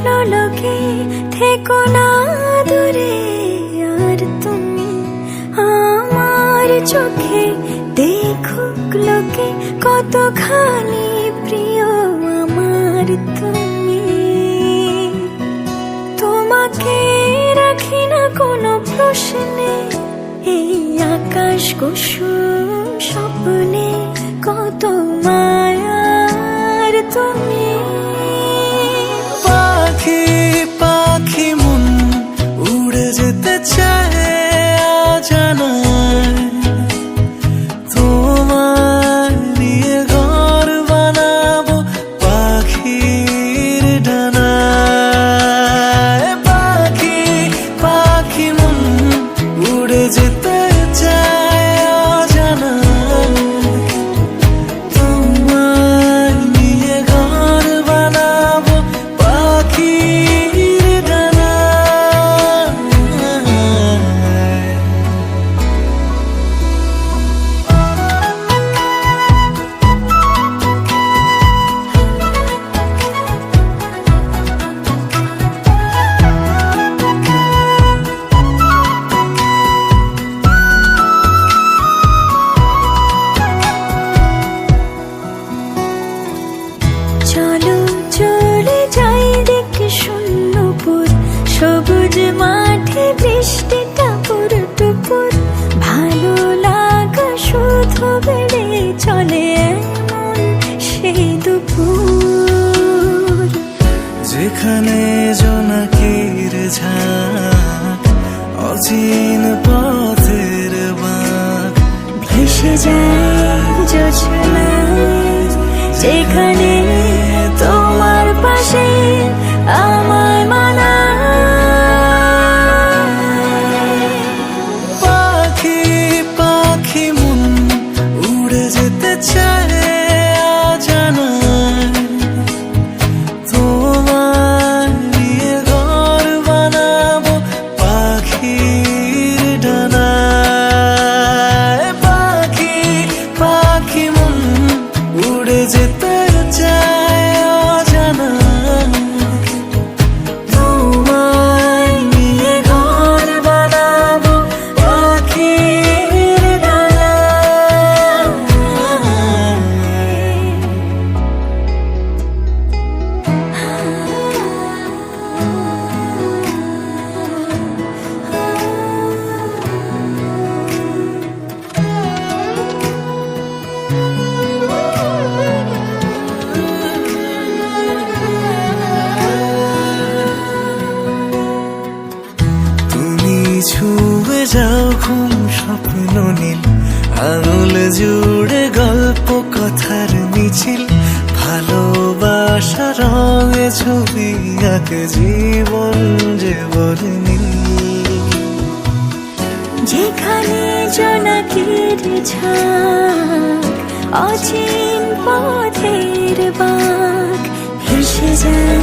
স্বপ্নলোকে থেকো না দূরে। আর তুমি আমার চোখে দেখুক লোকে কতখানি প্রিয় আমার তুমি। তোমাকে রাখি না কোনো প্রশ্নে, এই আকাশ কুসুম যেখানে জোনাকির ঝাঁক অচিন পথের বাঁক। ভেসে যায় জোছনায় যেখানে তোমার পাশে আমার আঙুল জুড়ে গল্প কথার মিছিল, ভালোবাসা রঙে ছবি আঁকে জীবন যে নীল। যেখানে জোনাকির ঝাঁক, অচিন পথের বাঁক, ভেসে যায়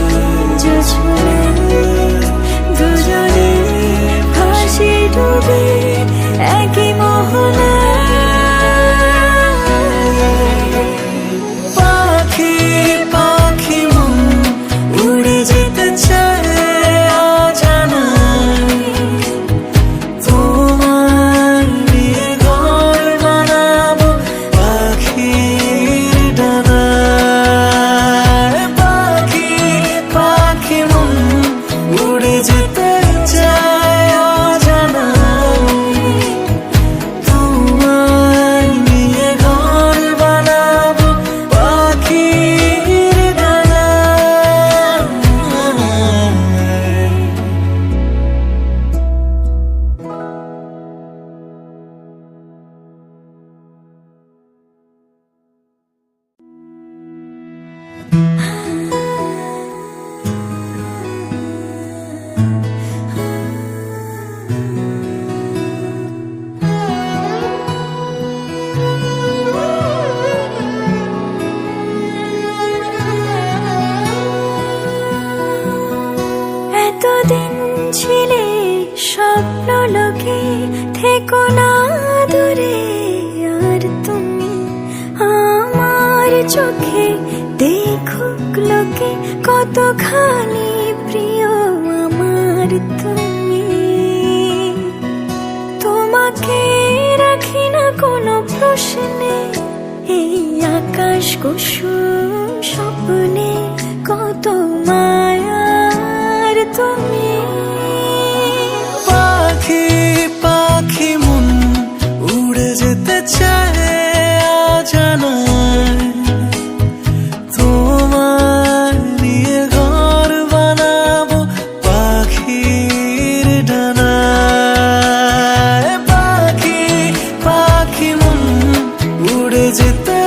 কতখানি প্রিয় আমার তুমি। তোমাকে রাখি না কোনো প্রশ্নে এই আকাশ কুসুম স্বপ্নে। যেতে